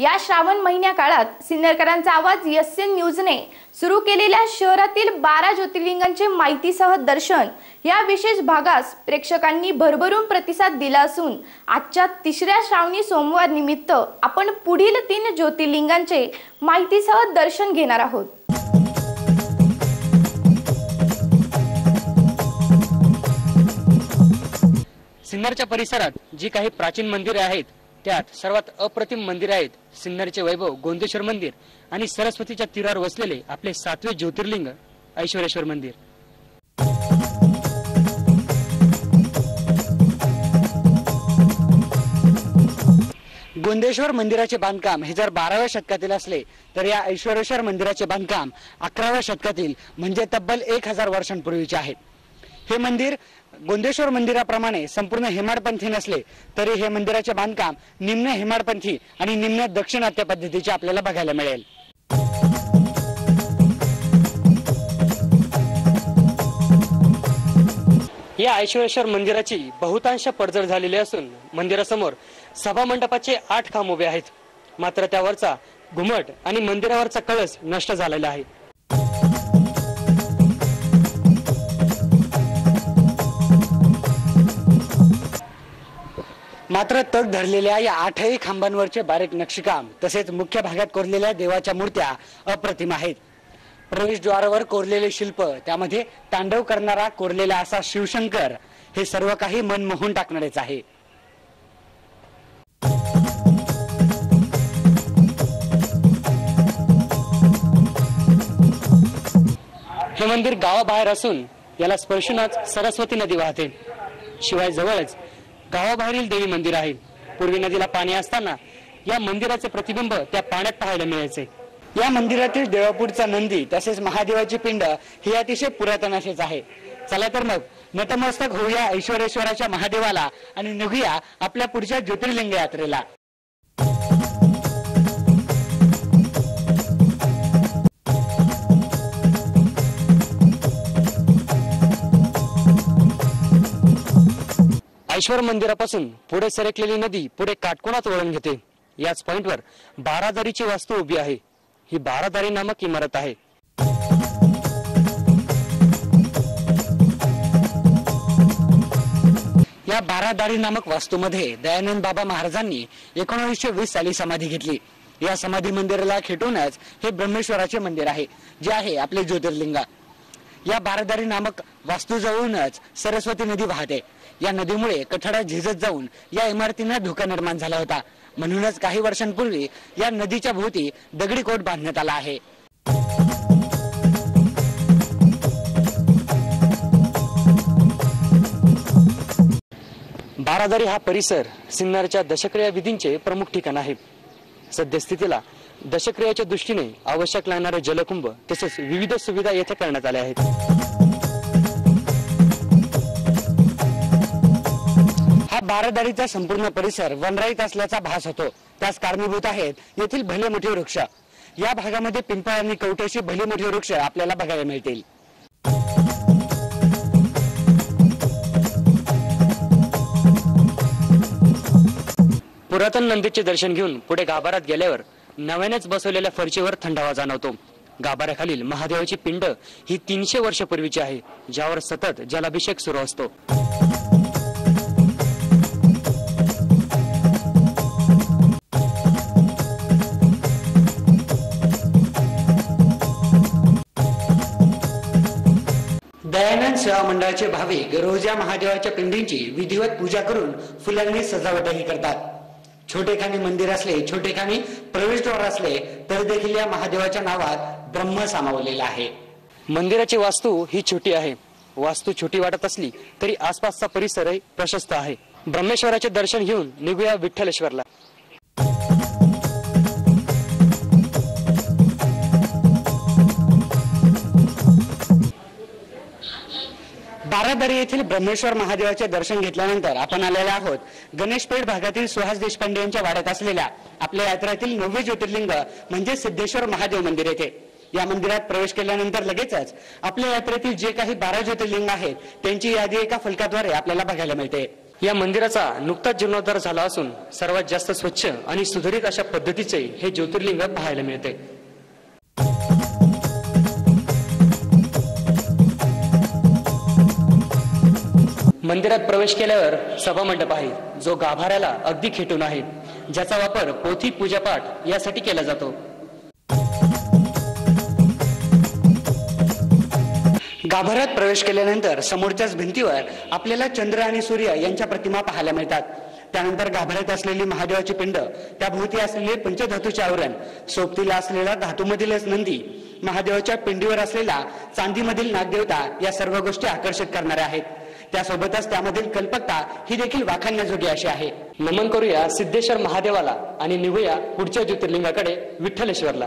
या श्रावण महिन्या काळात सिन्नरकरांचा आवाज एस एन न्यूजने सुरू केलेल्या शहरातील बारा ज्योतिर्लिंगांचे माहितीसह दर्शन या विशेष भागास प्रेक्षकांनी भरभरून प्रतिसाद दिला असून आजच्या तिसऱ्या श्रावणी सोमवार निमित्त आपण पुढील तीन ज्योतिर्लिंगांचे माहितीसह दर्शन घेणार आहोत. सिन्नरच्या परिसरात जी काही प्राचीन मंदिरे आहेत त्यात सर्वात अप्रतिम मंदिर आहेत. सिन्नरचे वैभव गोंदेश्वर मंदिर आणि सरस्वतीच्या तीरावर वसलेले आपले सातवे ज्योतिर्लिंग ऐश्वरेश्वर मंदिर. गोंदेश्वर मंदिराचे बांधकाम हे जर बाराव्या शतकातील असले तर या ऐश्वरेश्वर मंदिराचे बांधकाम अकराव्या शतकातील म्हणजे तब्बल एक हजार वर्षांपूर्वीचे आहे. हे मंदिर गोंदेश्वर मंदिराप्रमाणे संपूर्ण हेमाडपंथी नसले तरी हे मंदिराचे बांधकाम निम्न हेमाडपंथी आणि निम्न दक्षिणात्य पद्धतीचे आपल्याला बघायला मिळेल. या ऐश्वरेश्वर मंदिराची बहुतांश पडझड झालेली असून मंदिरासमोर सभा मंडपाचे आठ खांब उभे आहेत. मात्र त्यावरचा घुमट आणि मंदिरावरचा कळस नष्ट झालेला आहे. मात्र तग धरलेल्या या आठही खांबांवरचे बारीक नक्षीकाम तसेच मुख्य भागात कोरलेल्या देवाच्या मूर्त्या अप्रतिम आहेत. प्रवेशद्वारावर कोरलेले शिल्प त्यामध्ये तांडव करणारा कोरलेला असा शिवशंकर हे सर्व काही मन मोहून टाकणारेच आहे. हे मंदिर गावाबाहेर असून याला स्पर्शूनच सरस्वती नदी वाहते. शिवाय जवळच गावाबाहेरील देवी मंदिर आहे. पूर्वी नदीला पाणी असताना या मंदिराचे प्रतिबिंब त्या पाण्यात पाहायला मिळायचे. या मंदिरातील देवापूरचा नंदी तसेच महादेवाची पिंड ही अतिशय पुरातन असेच आहे. चला तर मग नतमस्तक होऊया ऐश्वरेश्वराच्या महादेवाला आणि निघूया आपल्या पुढच्या ज्योतिर्लिंग यात्रेला ऐश्वर मंदिरापासून पुढे सरकलेली नदी पुढे काटकोणात वळण घेते. याच पॉइंटवर बारादारीची वास्तू उभी आहे. ही बारादारी नामक इमारत आहे. या बारादारी नामक वास्तूमध्ये दयानंद बाबा महाराजांनी एकोणीसशे वीस साली समाधी घेतली. या समाधी मंदिराला खेटूनच हे ब्रह्मेश्वराचे मंदिर आहे जे आहे आपले ज्योतिर्लिंगा. या बारादारी नामक वास्तूजवळूनच सरस्वती नदी वाहते. या नदीमुळे कठडा झिजत जाऊन या इमारतींना धोका निर्माण झाला होता. म्हणूनच काही वर्षांपूर्वी या नदीच्या भोवती दगडी कोट बांधण्यात आला आहे. बारादारी हा परिसर सिन्नरच्या दशक्रिया विधींचे प्रमुख ठिकाण आहे. सद्यस्थितीला दशक्रियाच्या दृष्टीने आवश्यक लागणारे जलकुंभ तसेच विविध सुविधा येथे करण्यात आल्या आहेत. बारादारीचा संपूर्ण परिसर वनराईत असल्याचा भास होतो. त्यास कारणीभूत आहेत येथील भले मोठे वृक्ष. या भागामध्ये पिंपळ आणि कवटेशी भले मोठे वृक्ष आपल्याला बघायला मिळतील. पुरातन नंदीचे दर्शन घेऊन पुढे गाभारात गेल्यावर नव्यानेच बसवलेल्या फरशीवर थंडावा जाणवतो. गाभाऱ्याखालील महादेवाची पिंड ही तीनशे वर्षापूर्वीची आहे ज्यावर सतत जलाभिषेक सुरू असतो. सेवा मंडळाचे भाविक रोज महादेवाच्या पिंडींची विधिवत पूजा करून फुलांनी सजावटही करतात. छोटेखानी मंदिर असले छोटेखानी प्रवेशद्वार असले तरी देखील या महादेवाच्या नावात ब्रह्म सामावलेला आहे. मंदिराची वास्तू ही छोटी आहे. वास्तू छोटी वाटत असली तरी आसपासचा परिसरही प्रशस्त आहे. ब्रह्मेश्वराचे दर्शन घेऊन निघूया विठ्ठलेश्वरला. बारादरी येथील ब्रह्मेश्वर महादेवाचे दर्शन घेतल्यानंतर आपण आलेले आहोत. गणेशपेठ भागातील सुहास देशपांडे यांच्या वाड्यात असलेल्या आपल्या यात्रेतील नववे ज्योतिर्लिंग म्हणजे सिद्धेश्वर महादेव मंदिर येथे. या मंदिरात प्रवेश केल्यानंतर लगेचच आपल्या यात्रेतील जे काही बारा ज्योतिर्लिंग आहेत त्यांची यादी एका फलकाद्वारे आपल्याला बघायला मिळते. या मंदिराचा नुकताच जीर्णोद्धार झाला असून सर्वात जास्त स्वच्छ आणि सुधारित अशा पद्धतीचे हे ज्योतिर्लिंग पाहायला मिळते. मंदिरात प्रवेश केल्यावर सभामंडप आहे. जो गाभाऱ्याला अगदी खेटून आहे. ज्याचा वापर पोथी पूजापाठ यासाठी केला जातो. गाभाऱ्यात प्रवेश केल्यानंतर समोरच्याच भिंतीवर आपल्याला चंद्र आणि सूर्य यांच्या प्रतिमा पाहायला मिळतात. त्यानंतर गाभाऱ्यात असलेली महादेवाची पिंड त्याभोवती असलेले पंचधातूचे आवरण सोबतीला असलेला धातूमधीलच नंदी महादेवाच्या पिंडीवर असलेला चांदीमधील नागदेवता या सर्व गोष्टी आकर्षित करणाऱ्या आहेत. त्यासोबतच त्यामधील कल्पकता ही देखील वाखाणण्याजोगी अशी आहे. नमन करूया सिद्धेश्वर महादेवाला आणि निघूया पुढच्या ज्योतिर्लिंगाकडे विठ्ठलेश्वरला.